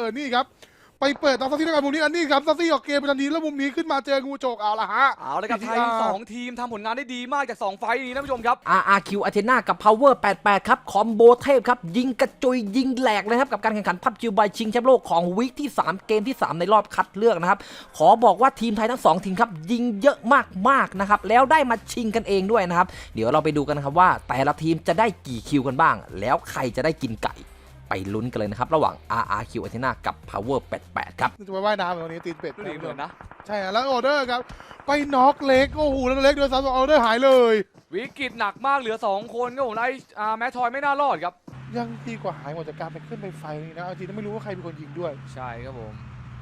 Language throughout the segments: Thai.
เออนี่ครับไปเปิดตามซัสซี่ด้วยกันมุมนี้อันนี้ครับซัสซี่ออกเกมไปทันทีแล้วมุมนี้ขึ้นมาเจองูโจกเอาละฮะเอาเลยครับไทย PTR สองทีมทำผลงานได้ดีมากจากสองไฟล์นี้นะผู้ชมครับ RRQ Athena กับ Power 88 ครับ คอมโบเทพครับ ยิงกระจุยยิงแหลกเลยครับ กับการแข่งขันพับจิวบายชิงแชมป์โลกของวีคที่ 3 เกมที่ 3 ในรอบคัดเลือกนะครับ ขอบอกว่าทีมไทยทั้ง 2 ทีมครับ ยิงเยอะมากๆนะครับ แล้วได้มาชิงกันเองด้วยนะครับเดี๋ยวเราไปดูกันนะครับว่าแต่ละทีมจะได้กี่คิวกันบ้าง แล้วใครจะได้กินไก่ ไปลุ้นกันเลยนะครับ ระหว่าง RRQ Athena กับ Power 88 ครับจะไปว่ายน้ำเหมือนวันนี้ตีนเป็ดดูดีเหมือนนะ ใช่ฮะแล้วออเดอร์ครับ ไปน็อกเล็ก โอ้โหแล้วเล็กโดนซ้ำออเดอร์หายเลย วิกฤตหนักมากเหลือ 2 คนครับผมไล่อ่าแมททอยไม่น่ารอดครับ ยังดีกว่าหายหมดจากการไปขึ้นไปไฟนี่นะเอาจริงๆไม่รู้ว่าใครเป็นคนยิงด้วย ใช่ครับผม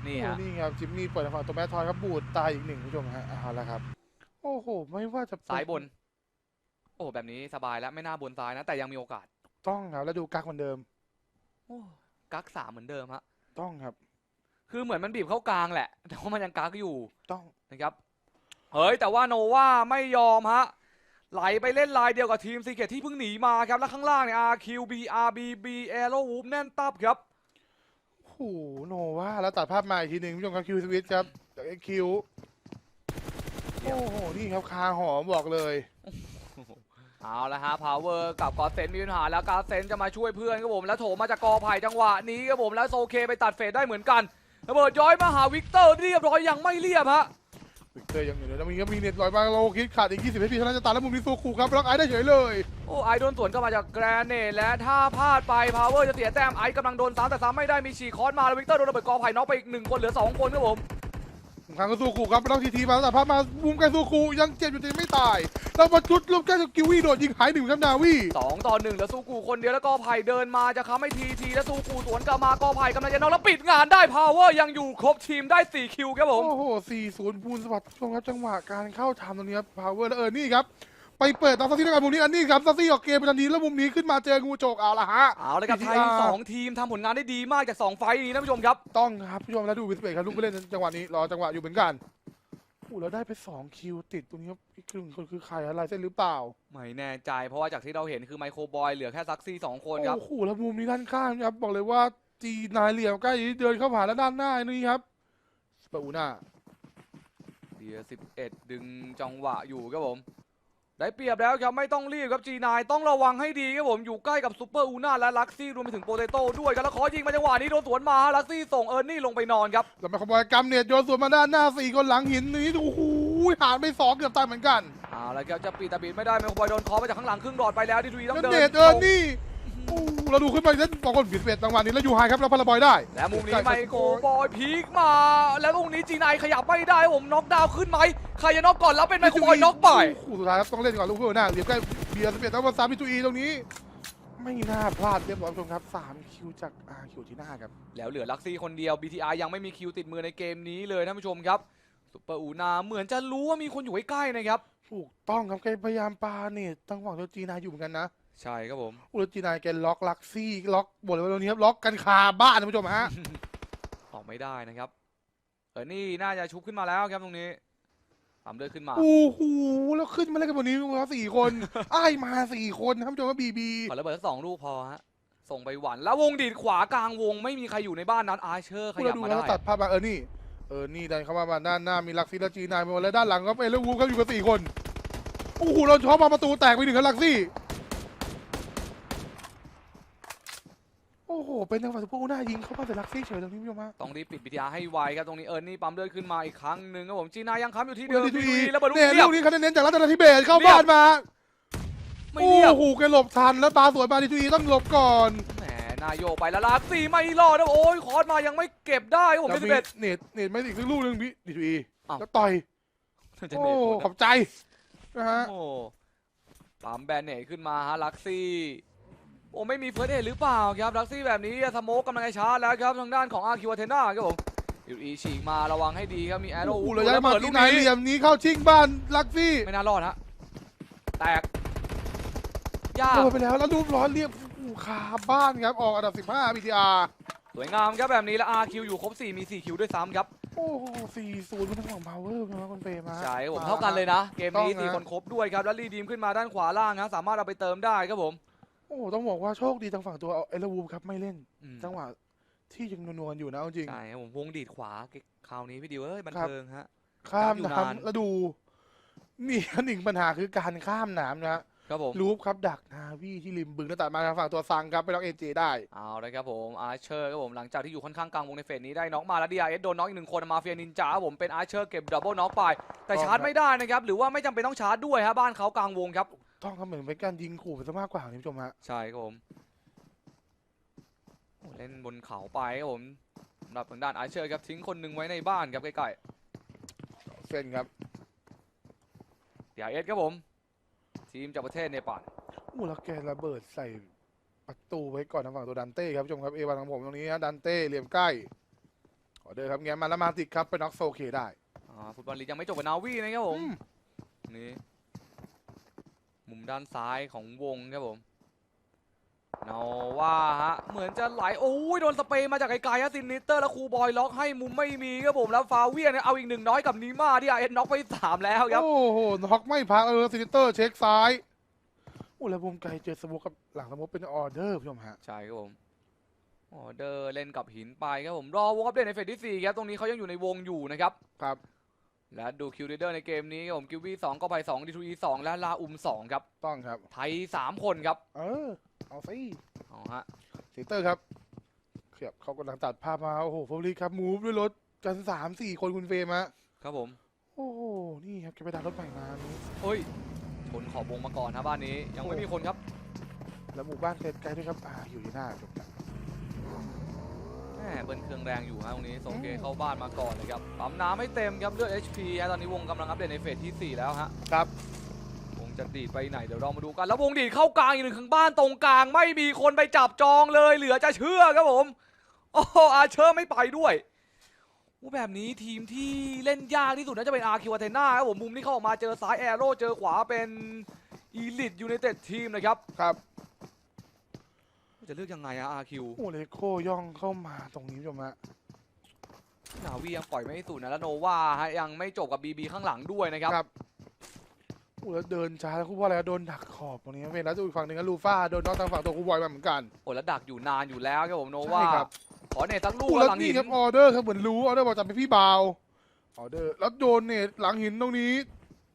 นี่โอ้ฮะนี่ครับจิมมี่เปิดทางฝั่งตัวแม่ทอยครับบูดตายอีกหนึ่งผู้ชมฮะเอาละครับ โอ้โห ไม่ว่าจะซ้ายบน โอ้แบบนี้สบายแล้วไม่น่าบนซ้ายนะแต่ยังมีโอกาส ต้องครับแล้วดูกักเหมือนเดิม โอ้กักสามเหมือนเดิมฮะ ต้องครับ คือเหมือนมันบีบเข้ากลางแหละ แต่ว่ามันยังกักอยู่ต้อง นะครับ เฮ้ย แต่ว่าโนวาไม่ยอมฮะ ไหลไปเล่นลายเดียวกับทีมซีเกตที่เพิ่งหนีมาครับ แล้วข้างล่างเนี่ย RQB RBB Aero Whoop แน่นตับครับ โอ้โหโนว่าแล้วตัดภาพมาอีกทีหนึ่งผู้ชมครับคิวสวิตครับจากเอ็กคิว โอ้โห นี่ครับคาหอมบอกเลย เอาละฮะพาวเวอร์กับกอเซนมีปัญหาแล้วกอเซนจะมาช่วยเพื่อนครับผมแล้วโถมมาจากกอไผ่จังหวะนี้ครับผมแล้วโซเคไปตัดเฟดได้เหมือนกันระเบิดย้อยมาหาวิกเตอร์เรียบร้อยยังไม่เรียบฮะวิกเตอร์ยังอยู่เลยแล้วมีก็มีเน็ตลอยมาโลคิดขาดอีก 20นาทีเท่านั้นจะตัดแล้วมุมนี้ซูคูครับบล็อกไอได้เฉยเลยโอ้ไอโดนสวนเข้ามาจากแกรนเนตและถ้าพลาดไปพาวเวอร์จะเสียแต้มไอกำลังโดนซ้ำแต่ซ้ำไม่ได้มีฉีกคอนมาแล้ววิกเตอร์โดนระเบิดกอไผ่น็อกไปอีกหนึ่งคนเหลือสองคนครับผม ทางก็ซูคูครับบล็อกทีทีมาตัดภาพมามุมไกลซูคูยังเจ็บอยู่แต่ยังไม่ตายแล้วมาจุดลูกแก้วกิวี่โดดยิงหายหนึ่งครับนาวีสองต่อหนึ่งแล้วซูกูคนเดียวแล้วก็ไผ่เดินมาจะค้ำให้ทีทีแล้วซูกูสวนกลับมากอไผ่กำลังจะน็อกแล้วปิดงานได้พาวเวอร์ยังอยู่ครบทีมได้4คิวครับผมโอ้โห4-0พูนสวัสดิ์ชมครับจังหวะการเข้าทำตรงนี้ครับพาวเวอร์แล้วเออนี่ครับ ไปเปิดตามซัสซี่ด้วยกันมุมนี้อันนี้ครับซัสซี่ออกเกมไปทันทีแล้วมุมนี้ขึ้นมาเจองูโจกเอาละฮะเอาเลยครับไทย PTR สองทีมทำผลงานได้ดีมากจากสองไฟล์นี้นะผู้ชมครับต้องครับผู้ชมแล้วดูวิสเปกครับลูกไปเล่นจังหวะนี้รอจังหวะอยู่เหมือนกันโอ้แล้วได้ไปสองคิวติดตรงนี้ครับอีกหนึ่งคนคือใครอะไรเส้นหรือเปล่า ไม่แน่ใจ เพราะว่าจากที่เราเห็นคือไมโครบอยเหลือแค่ซักซี่สองคนครับ โอ้โหแล้วมุมนี้ด้านข้างครับ บอกเลยว่าจีนายเหลี่ยมใกล้เดินเข้าผ่านแล้วด้านหน้านี่ครับสเปอูน่าเดียสิบเอ็ดดึงจังหวะอยู่ครับผม ได้เปรียบแล้วครับไม่ต้องรีบครับ G9 ต้องระวังให้ดีครับผมอยู่ใกล้กับซูเปอร์อูน่าและลักซี่รวมไปถึงโปเตโต้ด้วยครับแล้วขอยิงมาจังหวะนี้โดนสวนมาลักซี่ส่งเอิร์นนี่ลงไปนอนครับแล้วมาขโมยกำเนียดโยนสวนมาด้านหน้าสี่คนหลังหินนี้โอ้โหหานไปสองเกือบตายเหมือนกันเอาละครับจะปีดแต่ปีดไม่ได้ไมโครบอยโดนเคอมาจากข้างหลังครึ่งหลอดไปแล้วดิทูต้องแล้วเดินเนตเออนี่โอ้ เราดูขึ้นไปเล่นสองคนบิดเบ็ดจังหวะนี้แล้วยูไฮครับแล้วพาราบอยได้ และมุมนี้ไมโครบอยพีคมา แล้วตรงนี้ G9 ขยับไม่ได้ผมน็อกดาวน์ขึ้นไหมใครจะน็อกก่อนแล้วเป็นไมโครบอยน็อกไปคู่สุดท้ายครับต้องเล่นก่อนลูกเพื่อนหน้าเหลียบใกล้เบียร์สเปียร์ต้องมาสามพิจูอีตรงนี้ ไม่น่าพลาดเรียบร้อยผู้ชมครับสามคิวจากอาคิวที่หน้าครับแล้วเหลือลักซี่คนเดียว BTR ยังไม่มีคิวติดมือในเกมนี้เลยท่านผู้ชมครับซุปเปอร์อูนาเหมือนจะรู้ว่ามีคนอยู่ใกล้ๆนะครับถูกต้องครับแกพยายามปาเนี่ยตั้งหวังตัวจีนายอยู่เหมือนกันนะ ใช่ครับผมอุลจีนายแกล็อกลักซี่ล็อกบทเลยว่าตรงนี้ครับล็อกกันคาบ้านท่านผู้ชมฮะออกไม่ได้นะครับ เออนี่น่าจะชุบขึ้นมาแล้วครับตรงนี้ตามเลือดขึ้นมาโอ้โหแล้วขึ้นมาเล่นกันบนนี้ครับสี่คนอ้ายมาสี่คนท่านผู้ชมว่าบีบีขอระเบิดสักสองลูกพอฮะส่งไปหวันแล้ววงดีดขวากลางวงไม่มีใครอยู่ในบ้านนั้นอาร์เชอร์ขผู้ยัเราบดูมาแล้วได้ตัดภาพมาเออนี่เออนี่ดันเข้ามามาด้านหน้ามีลักซี่และจีนายมาหมดแล้วด้านหลังก็เป็นแล้ววูฟครับอยู่กับสี่คนโอ้โหเราช็อปมาประตูแตกไปหนึ่งครับลักซี่ อ้โห เป็นทางฝั่งซุปเปอร์อูน่ายิงเข้ามาแต่ลักซี่เฉยตรงนี้ผู้ชมฮะต้องรีบปิด BTR ให้ไวครับตรงนี้เออนี่ปั๊มเลือดขึ้นมาอีกครั้งหนึ่งครับผมจีนายังค้ำอยู่ที่เดิมดีทูอีดีแล้วบอลลูกเนี่ยเรียลูบ กนี้คะแนนเน้นจากรัตนทิเบศเข้าบ้านมาไม่โอ้เรียบโหแกหลบทันแล้วตาสวยมาดีทูอีต้องหลบก่อนแหมนายโยไปแล้วลักซี่ไม่รอดนะโอ้ยคอร์สมายังไม่เก็บได้ครับผมแล้วที่มีสิบเอ็ด เน็ตเน็ตไม่อีกสักลูกหนึงพี่ดีทูอีอ้าว แล้วต่อยจะโอ้เน็ตหมดขอบใจนะฮะ โอ้ปั๊มแบนเนตขึ้นมาฮะลักซี่โอ้ไม่มีเฟิร์สเอหรือเปล่าครับลักซี่แบบนี้สโมกกำลังจะชาร์จแล้วครับทางด้านของอาร์คิวเทน่าครับผมยูอีฉีกมาระวังให้ดีครับมีแอโร่โอ้โหระยะมาเปิดลูที่กนายนี้เหลี่ยมนี้เข้าชิงบ้านลักซี่ไม่น่ารอดฮะแตกยากโดนไปแล้วแล้วรูปร้อนเรียบอู้คาบ้านครับออกอันดับ 15 BTR สวยงามครับแบบนี้แล้วอาร์คิวอยู่ครบ 4 มี 4 คิวด้วยซ้ำครับ โอ้โห4-0เป็นทางฝั่งพาวเวอร์นะคุณเฟรมฮะใช่ครับผมเท่ากันเลยนะ เกมนี้ต้องนะ4คนครบด้วยครับ แล้วรีดีมขึ้นมาด้านขวาล่างนะสามารถเอาไปเติมได้ครับผม โอ้โหต้องบอกว่าโชคดีทางฝั่งตัวเอลวูฟครับไม่เล่น อืมจังหวะที่ยังนวลๆอยู่นะเอาจริง ใช่ครับผมวงดีดขวาคราวนี้พี่ดิวเอ้ยบันครับ เทิงฮะ ข้ามอยู่นานน้ำแล้วดูนี่อันหนึ่งปัญหาคือการข้ามน้ำนะครับผมรูปครับดักนาวีที่ริมบึงแล้วตัดมาทางฝั่งตัวซังครับไปล็อกเอเจได้ เอาเลยครับผมอาร์เชอร์ครับผมหลังจากที่อยู่ค่อนข้างกลางวงในเฟสนี้ได้น็อกมาแล้วดีอาร์เอสโดนน็อกอีกหนึ่งคนมาเฟียนินจาครับผมเป็นอาร์เชอร์เก็บดับเบิลน็อกไป แต่ต้องชาร์จครับไม่ได้นะครับ หรือว่าไม่จำเป็นต้องชาร์จด้วยฮะบ้านเขากลางวงครับ ต้องทำเหมือนเป็นการยิงขู่ไปซะมากกว่านี่ผู้ชมฮะใช่ครับผมโอ้เล่นบนเขาไปครับผมสำหรับทางด้านอาร์เชอร์ครับทิ้งคนหนึ่งไว้ในบ้านครับใกล้เส้นครับๆดีอาร์เอสครับผม ทีมจากประเทศเนปาลอู้แล้วแกระเบิดใส่ประตูไว้ก่อนทางฝั่งตัวดันเต้ครับผู้ชมครับเอวันของผมตรงนี้ฮะดันเต้เหลี่ยมใกล้ขอเดินครับแง้มมาแล้วมาติดครับไปน็อกโซเคได้อ่าฟุตบอลลีกยังไม่จบกับนาวีนะครับผม อืมนี่ มุมด้านซ้ายของวงครับผมเนาว่าฮะ เหมือนจะไหล โอ้ยโดนสเปรย์มาจากไกลๆฮะซินนิเตอร์แล้วครูบอยล็อกให้มุมไม่มีครับผมแล้วฟาเวียเนี่ยเอาอีกหนึ่งน้อยกับนีมาที่อาเอ็นน็อกไปสามแล้วครับ โอ้โหน็อกไม่พักเออซินิเตอร์เช็คซ้ายอู้แล้ววงไกลเจอสโมกกับหลังสโมกเป็นออเดอร์ผู้ชมฮะ ใช่ครับผมออเดอร์เล่นกับหินไปครับผมรอวงอัปเดตในเฟสที่สี่ครับตรงนี้เขายังอยู่ในวงอยู่นะครับ ครับ และดูคิวเดอร์ในเกมนี้ครับผมกิววี่สองก็ไปสองดีทูอีสองและลาอุมสองครับ ต้องครับ ไทยสามคนครับ เออ เอาสิเอาฮะซินิเตอร์ครับเขียบเขากำลังตัดภาพมา โอ้โหฟอร์ลีครับ มูฟด้วยรถกันสามสี่คนคุณเฟรมฮะครับผม โอ้โห นี่ครับแกไปดันรถใหม่มานี่เฮ้ยชนขอบวงมาก่อนนะบ้านนี้ยังไม่มีคนครับ แล้วหมู่บ้านไกลๆด้วยครับ อ่าอยู่ที่หน้าจบกัน แหมเบิ้ลเครื่องแรงอยู่ฮะตรงนี้ส่งเกอืมเข้าบ้านมาก่อนเลยครับปั๊มน้ำไม่เต็มครับเลือด HP ฮะตอนนี้วงกำลังอัปเดตในเฟสที่ 4 แล้วฮะครับวงจะดีดไปไหนเดี๋ยวเรามาดูกัน แล้ววงดีดเข้ากลางอีกหนึ่งข้างบ้านตรงกลาง ไม่มีคนไปจับจองเลย เหลือจะเชื่อครับผมโอ้โหอาเชอร์ไม่ไปด้วยโอ้แบบนี้ทีมที่เล่นยากที่สุดน่าจะเป็นอาร์คิวเทน่าครับผมมุมที่เข้าออกมาเจอซ้ายแอโร่เจอขวาเป็นอีลิทยูไนเต็ดทีมนะครับครับ จะเลือกยังไงอะอาคิวโอ้เลโคย่องเข้ามาตรงนี้ผู้ชมฮะนาวียังปล่อยไม่ให้สุดนะแล้วโนวาฮะยังไม่จบกับบีบีข้างหลังด้วยนะครับครับโอ้แล้วเดินช้าแล้วคุณว่าอะไรโดนดักขอบตรงนี้ครับเฟรมแล้วดูอีกฝั่งหนึ่งก็ลูฟ่าโดนน็อกทางฝั่งตัวคูบอยมาเหมือนกันโอ้แล้วดักอยู่นานอยู่แล้วครับผมโนวาใช่ครับขอเนตสักลูกโอ้แล้แล้ววหลังนี่หินครับออเดอร์ครับเหมือนรู้ออเดอร์บอกจะเป็นพี่บาวออเดอร์แล้วโดนเนตหลังหินตรงนี้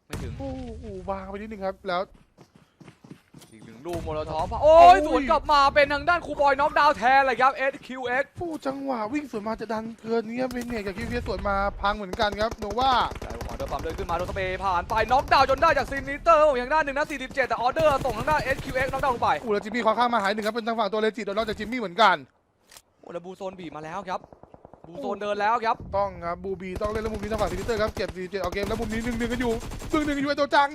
ไม่ถึงโอ้โหบางไปนิดนึงครับแล้วอีกหนึ่ง ลูกโมโลทอฟโอ้ยโอ้ยสวนกลับมาเป็นทางด้านครูบอยน็อกดาวน์แทนเลยครับ SQX ผู้จังหวะวิ่งสวนมาจะดันเกินนี้ครับเป็นเนตกับคิวเฟียสวนมาพังเหมือนกันครับโนว่าแต่ออเดอร์ปั๊มเดินขึ้นมาโดนสเปย์ผ่านไปน็อกดาวน์จนได้จากซินนิเตอร์ผมอย่างด้านหนึ่งนะ47 แต่ออเดอร์ส่งทางด้าน SQX น็อกดาวน์ลงไปอู้แล้วจิมมี่ขอข้างมาหายหนึ่งครับเป็นทางฝั่งตัวเลจิโดนน็อกจากจิมมี่เหมือนกันโอ้แล้วบูโซนบีบมาแล้วครับบูโซนเดินแล้วครับต้องครับบูบีต้องเล่นแล้วมุมนี้ทางฝั่งซินิเตอร์ครับเก็บสี่เจ็ดเอาเกมแล้วมุมนี้หนึ่งหนึ่งกันอยู่หนึ่งหนึ่งอยู่ไอ้ตัวจัง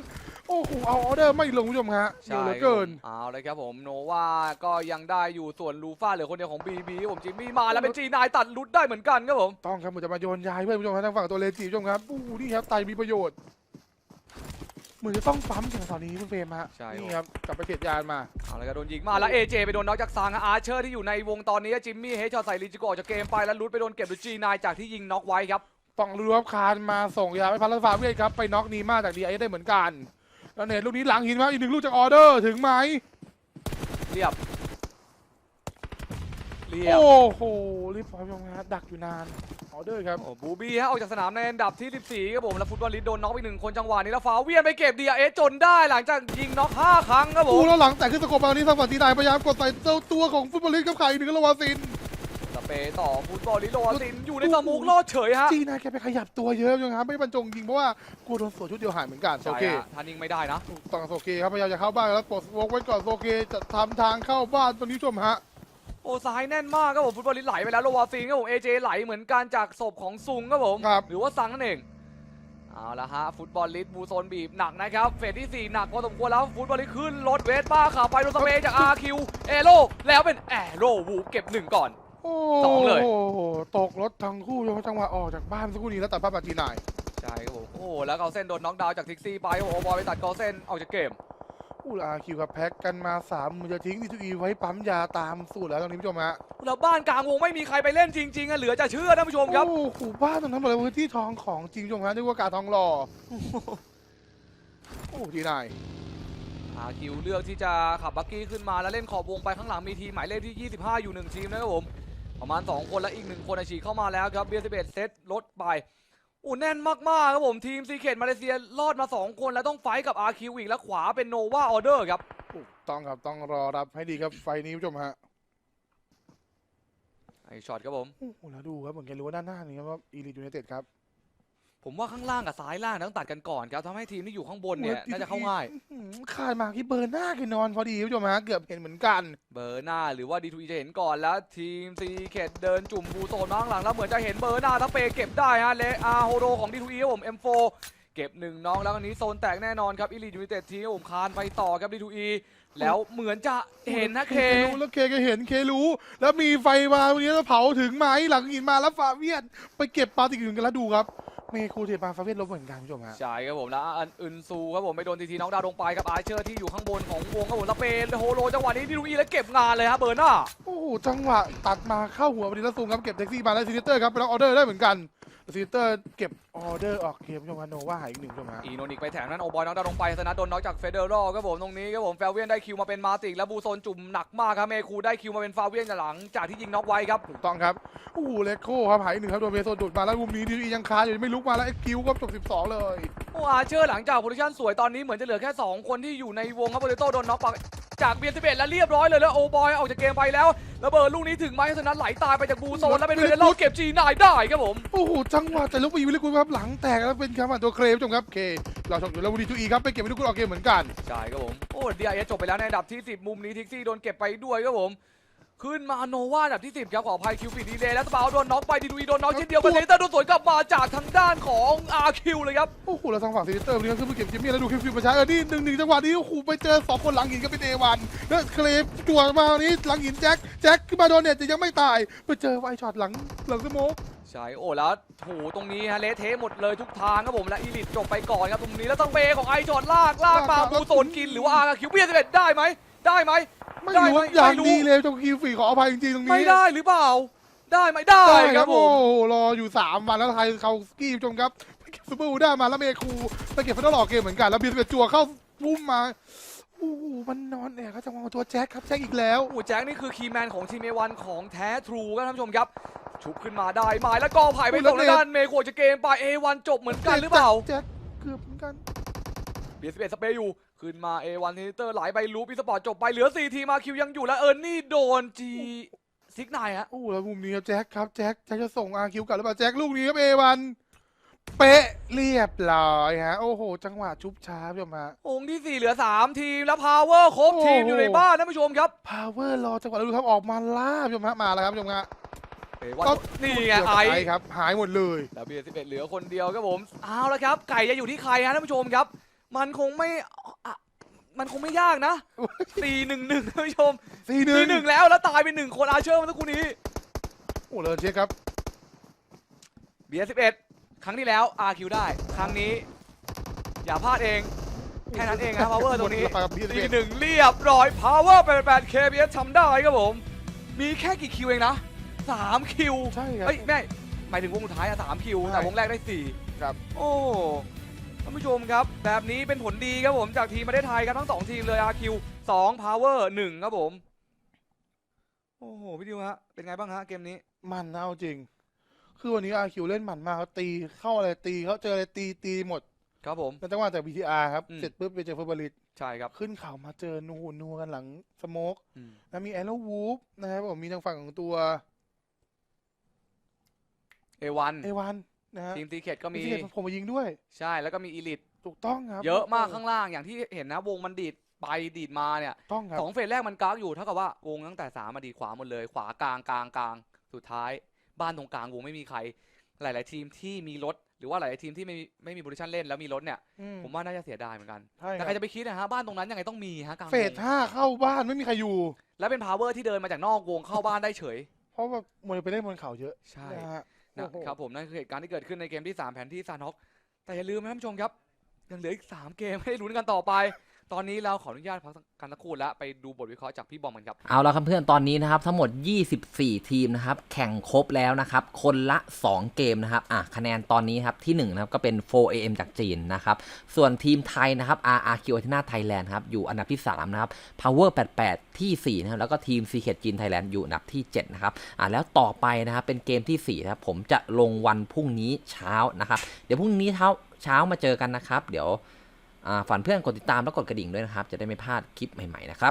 โอ้โหเอาออเดอร์ไม่ลงคุณผู้ชมฮะเร็วเหลือเกินเอาเลยครับผมโนวาก็ยังได้อยู่ส่วนลูฟ่าเหลือคนเดียวของบีบีผมจิมมี่มาแล้วเป็นจีนายตัดลุดได้เหมือนกันครับผมต้องครับเหมือนจะมาโยนยายเพื่อนผู้ชมครับทางฝั่งตัวเลจิผู้ชมครับอู้นี่ครับไตมีประโยชน์ เหมือนจะต้องปั๊มถึงตอนนี้คุณเฟรมฮะนี่ครับกลับไปเก็บยานมาเอาเลยครับโดนยิงมาแล้วเอเจไปโดนน็อกจากซางอาร์เชอร์ที่อยู่ในวงตอนนี้จิมมี่เฮดช็อตใส่ลิจิโกะออกจากเกมไปแล้วลุดไปโดนเก็บโดยจีนายจากที่ยิงน็อกไว้ครับ ต้องรู้ครับคานมาส่งยาไปพันลันฟ้าเวทครับไปน็อกนีมาจากดีไอได้เหมือนกัน แล้วเนตลูกนี้หลังหินมาอีกหนึ่งลูกจากออเดอร์ถึงไหมเรียบ เรียบ โอ้โหรีบพร้อมยงฮะดักอยู่นานออเดอร์ครับโอ้บูบี้ฮะออกจากสนามในอันดับที่ 14 ครับผม แล้วฟุตบอลลิสโดนน็อกไปหนึ่งคนจังหวะนี้แล้วฟาวเวียนไปเก็บดีเอสจนได้หลังจากยิงน็อก 5 ครั้งครับผโอ้มแล้วหลังแต่ขึ้นสกอร์มานี้ทางฝั่งทีนายพยายามกดใส่เจ้าตัวของฟุตบอลลิสกับไข่หนึ่งก็ระวาซินส เปย์ต่อฟุตบอลลิสโลวาซินอยู่ในสมุกรอดเฉยฮะจีนายแกไปขยับตัวเยอะยังครับไม่บรรจงยิงเพราะว่ากลัวโดนสวนชุดเดียวหายเหมือนกันโอใช่เคฮะทันยิงไม่ได้นะต้องโอเคครับพยายามจะเข้าบ้านแล้วปลดวกไว้ก่อนโอเคจะทำทางเข้าบ้านตอนนี้ผู้ชมฮะโอ้ซ้ายแน่นมากครับผมฟุตบอลลิสไหลไปแล้วโลวาซินครับผมเอเจไหลเหมือนกันจากศพของซุงครับผมครับหรือว่าซังนั่นเองเอาละฮะฟุตบอลลิสบูโซนบีบหนักนะครับเฟสที่ 4 หนักพอสมควรแล้วฟุตบอลลิสขึ้นรถเวสป้าขับไปโดนสเปย์จากอาร์คิวเอโรแล้วเป็นแอโรวูเก็บหนึ่งก่อนโอ้ สองเลยโหตกรถทั้งคู่ยกจังหวะออกจากบ้านสักครู่นี้แล้วตัดภาพมาจีนายใช่ครับผมโอ้โหแล้วเกาเส้นโดนน็อกดาวน์จากทิกซี่ไปโอ้โหบอยไปตัดเกาเส้นออกจากเกม อู้อาคิวกับแพ็กกันมาสามมือจะทิ้งดีทูอีไว้ปั๊มยาตามสูตรแล้วตอนนี้ผู้ชมฮะแล้วบ้านกลางวงไม่มีใครไปเล่นจริงๆอะเหลือจะเชื่อท่านผู้ชมครับ โอ้โหบ้านตรงนั้นหมดเลยพื้นที่ทองของจริงผู้ชมฮะนึกว่าการทองหล่อโอ้จีนายอาคิวเลือกที่จะขับบักกี้ขึ้นมาแล้วเล่นขอบวงไปข้างหลังมีทีมหมายเลขที่ 25 อยู่หนึ่งทีมนะครับผม ประมาณ 2 คนและอีกหนึ่งคนอาชีเข้ามาแล้วครับเบียร์สิบเอ็ดเซตลดไปอู้แน่นมากๆครับผมทีมซีเคทมาเลเซียรอดมา 2 คนแล้วต้องไฟท์กับอาคิวอีกแล้วขวาเป็นโนวาออเดอร์ครับถูกต้องครับต้องรอรับให้ดีครับไฟล์นี้ผู้ชมฮะไอช็อตครับผมโอ้โหแล้วดูครับเหมือนแกรู้ว่าด้านหน้านี่ครับว่าอีลิทยูไนเต็ดครับ ผมว่าข้างล่างกับซ้ายล่างต้องตัดกันก่อนครับทำให้ทีมที่อยู่ข้างบนเนี่ยโอ้ยน่าจะเข้าง่ายอื้อหือขาดมาที่เบอร์หน้าแกนอนพอดีผู้ชมฮะเกือบเห็นเหมือนกัน เบอร์หน้าหรือว่าดีทูจะเห็นก่อนแล้ว ทีมซีเคทเดินจุ่มบูโซนมาข้างหลังแล้วเหมือนจะเห็นเบอร์หน้าถ้าเปเก็บได้ฮะเลอาโฮโรของดีทูครับผม M4 เก็บหนึ่งน้องแล้วอันนี้โซนแตกแน่นอนครับอิลียูไนเต็ดทีมครับผมคานไปต่อครับดีทูแล้วเหมือนจะเห็นนะเครู้แล้วเคก็เห็นเครู้ แล้วมีไฟมาวันนี้จะเผาถึงไหมหลังหินมาแล้วฟาเวียนไปเก็บปาติกอยู่กันแล้วดูครับเมคูเทปาฟาเวียนลบเหมือนกันผู้ชมฮะ ใช่ครับผมแล้วอันอึนซูครับผมไปโดนทีทีน้องดาวลงไปครับอาร์เชอร์ที่อยู่ข้างบนของวงครับผมแล้วเป็นโฮโลจังหวะนี้ดีทูแล้วเก็บงานเลยฮะเบอร์หน้าโอ้โหจังหวะตัดมาเข้าหัววันนี้แล้วซูงครับเก็บแท็กซี่มาแล้วซีนิเตอร์ครับไปรับออเดอร์ได้เหมือนกัน ซีนิเตอร์เก็บออเดอร์ออกเกมชมฮะโนว่าหายอีกหนึ่งชมฮะอีโนนิกไปแถมนั้นโอบอยน้องดาวลงไปสนัดโดนน็อกจากเฟเดอรัลครับผมตรงนี้ครับผมแฟลเวียนได้คิวมาเป็นมาติกแล้วบูโซนจุ่มหนักมากครับเมคูได้คิวมาเป็นฟาเวียนหลังจากที่ยิงน็อกไว้ครับถูกต้องครับโอ้โหเลโก้ครับหายอีกหนึ่งครับโดนเบโซดูดมาแล้วมุมนี้ดียังคาอยู่ไม่ลุกมาแล้วเอ็กคิวก็จบ 12 เลยโอ้อาเชอร์หลังจากโพซิชั่นสวยตอนนี้เหมือนจะเหลือแค่ 2 คนที่อยู่ในวงครับโปเตโต้โดนน็อกไป จากเบียร์สิบเอ็ดแล้วเรียบร้อยเลยแล้วโอบอยออกจากเกมไปแล้วระเบิดลูกนี้ถึงไหมสนัดไหลตายไปจากบูโซนแล้วเป็นเฟเดอรัลเก็บจีนายได้ครับผมโอ้โหจังหวะแต่ลูกปีวิลลิกุลครับหลังแตกแล้วเป็นครับตัวเครมผู้ชมครับเคเราชมอยู่แล้ววูดีทูอีครับไปเก็บวิลลิกุลออกเกมเหมือนกันใช่ครับผมโอ้ดีไอจบไปแล้วในอันดับที่ 10 มุมนี้ทิกซี่โดนเก็บไปด้วยครับผม ขึ้นมาโนวาอันดับที่ 10 ครับขออภัยคิวปิดดีเลยแล้วสปาวโดนน็อกไปดีดูอีโดนน็อกเช่นเดียวกันเลเตอร์โดนสวนกลับมาจากทางด้านของอาร์คิวเลยครับ โอ้โหแล้วทางฝั่งซีนิเตอร์วันนี้ก็ขึ้นไปเก็บจิมมี่แล้วดูคิวฟิวประชาเออนี่หนึ่งหนึ่งจังหวะนี้โอ้โหไปเจอสองคนหลังหินก็เป็นเอวันแล้วเคลมจั่วมาวันนี้หลังหินแจ็คแจ็คขึ้นมาโดนเนี่ยจะยังไม่ตาย ไปเจอไวช็อตหลังหลังสโมกใช่โอ้แล้วโถตรงนี้ฮะเละเทะหมดเลยทุกทางครับผมและอีลิทจบไปก่อนครับตรงนี้แล้วต้องเบของไอจอดลากลากมาบูโซนกินหรือว่าอาร์คิวเบียร์สิบเอ็ดได้ไหม ได้ไหมไม่ได้รู้ไหมอย่างไม่รู้ดีเลยตรงคิวฝีขออภัยจริงๆตรงนี้ไม่ได้หรือเปล่า ได้ไหมได้ได้คครัรับบผโอ้ม โหรออยู่สามวันแล้วไทยเขาสกี้ผู้ชมครับไปเก็บซูเปอร์อูด้ามาแล้วเมคูไปเก็บฟันดอลออกเกมเหมือนกันแล้วเบียร์เป็นจั่วเข้าปุ้มมาโอ้โหมันนอนแอบครับจังหวะตัวแจ็คครับแจ็คอีกแล้วโอ้แจ็คนี่คือคีย์แมนของทีมเอวันของแท้ทรูครับท่านผู้ชมครับชุบขึ้นมาได้หมายแล้วก็ผ่ายไปโอ้ส่งแล้วทางด้านเมโกะจะเกมไปเอวันจบเหมือนกันหรือเปล่า แจ็คเกือบเหมือนกัน เบียร์สิบเอ็ดสเปย์อยู่ ขึ้นมา A1 เทนิเตอร์ไหลไปลูปอีสปอร์ตจบไปเหลือ 4 ทีมมาคิวยังอยู่แล้วเอิร์นนี่โดนจีซิกไนฮะโอ้โหแล้วมุมนี้ครับแจ็คครับแจ็คแจ็คจะส่งอาคิวกลับหรือเปล่าแจ็คลูกนี้ครับเอวันเป๊ะเรียบร้อยฮะ โอ้โห จังหวะชุบช้าผู้ชมฮะองค์ที่ 4 เหลือ 3 ทีม แล้วพาวเวอร์ครบโอ้โหทีมอยู่ในบ้านท่านผู้ชมครับพาวเวอร์รอจังหวะแล้วดูครับออกมาล่าผู้ชมฮะมาแล้วครับผู้ชมฮะเอ้ยวันก็นี่ไงเกี่ยวกับไอครับหายหมดเลยแล้วเบียร์สิบเอ็ดเหลือคนเดียวครับผมเอาละครับไก่จะอยู่ที่ใครฮะท่านผู้ชมครับ มันคงไม่อะมันคงไม่ยากนะสี่หนึ่งหนึ่งท่านผู้ชมสี่หนึ่สี่งหนึ่งแล้วแล้วตายไปหนึ่งคนอาเชอร์เมื่อสักครู่นี้โอ้เลยเช็คครับเบียร์สิบเอ็ดครั้งที่แล้วอาคิวได้ ครั้งนี้ อย่าพลาดเอง แค่นั้นเองนะพาวเวอร์ตรงนี้หมดแล้วครับพี่ทีหนึ่งเรียบร้อย Power 88 KBS ทำได้ครับผม มีแค่กี่คิวเองนะสามคิวใช่ครับเอ้ยแม่หมายถึงวงสุดท้ายอะสามคิวใช่แต่วงแรกได้สี่ครับ โอ้ ท่านผู้ชมครับ แบบนี้เป็นผลดีครับผมจากทีมประเทศไทยครับทั้งสองทีมเลย RQ สอง Power หนึ่งครับผม โอ้โห พี่ดิวฮะ เป็นไงบ้างฮะเกมนี้ มันนะเอาจริง คือวันนี้อาคิวเล่นมันมากเขาตีเข้าอะไรตีเขาเจออะไรตีตีหมดครับผมในจังหวะจาก BTR ครับ อืม เสร็จปุ๊บไปเจอเฟอร์บริตใช่ครับ ขึ้นเขามาเจอนูนัวกันหลังสโมกอืม แล้วมีแอโรวูฟนะครับผมมีทางฝั่งของตัวเอวันเอวัน นะฮะทีมซีเคดก็มี ที่ผมมายิงด้วย ใช่แล้วก็มีอีลิทถูกต้องครับเยอะมากข้างล่างอย่างที่เห็นนะวงมันดีดไปดีดมาเนี่ยต้องครับสองเฟสแรกมันกากอยู่เท่ากับว่าวงตั้งแต่สามมาดีดขวาหมดเลยขวากลางกลางกลางสุดท้าย บ้านตรงกลางวงไม่มีใคร หลาย ๆ ทีมที่มีรถ หรือว่าหลาย ๆ ทีมที่ไม่มีไม่มีโพซิชั่นเล่นแล้วมีรถเนี่ย อืมผมว่าน่าจะเสียดายเหมือนกันใช่แต่คใครรับจะไปคิดนะฮะบ้านตรงนั้นยังไงต้องมีฮะกลางวงเฟสห้าเข้าบ้านไม่มีใครอยู่ แล้วเป็นพาวเวอร์ที่เดินมาจากนอกวงเข้าบ้านได้เฉย เพราะว่ามันไปเล่นบนเขาเยอะใช่ นะฮะ นะโอ้โห ครับผมนั่นคือเหตุการณ์ที่เกิดขึ้นในเกมที่ 3 แผนที่ซานฮอกแต่อย่าลืมนะท่านผู้ชมครับ ยังเหลืออีก 3 เกมให้ลุ้นกันต่อไป ตอนนี้เราขออนุญาตพักกันสักครู่แล้วไปดูบทวิเคราะห์จากพี่บอมกันครับ เอาละครับเพื่อนตอนนี้นะครับทั้งหมด 24 ทีมนะครับแข่งครบแล้วนะครับคนละ 2 เกมนะครับอะคะแนนตอนนี้ครับที่1นะครับก็เป็น 4AM จากจีนนะครับส่วนทีมไทยนะครับ RRQ a t h e n a Thailand ครับอยู่อันดับที่3นะครับ Power 88 ที่4นะครับแล้วก็ทีม c ีเ e จีนไทยแลนด์อยู่อันดับที่7นะครับอะแล้วต่อไปนะครับเป็นเกมที่4นะครับผมจะลงวันพรุ่งนี้เช้านะครับเดี๋ยวพรุ่งนี้เช้าเช้ามาเจอกันนะครับ เดี๋ยว ฝันเพื่อนกดติดตามแล้วกดกระดิ่งด้วยนะครับ จะได้ไม่พลาดคลิปใหม่ๆนะครับ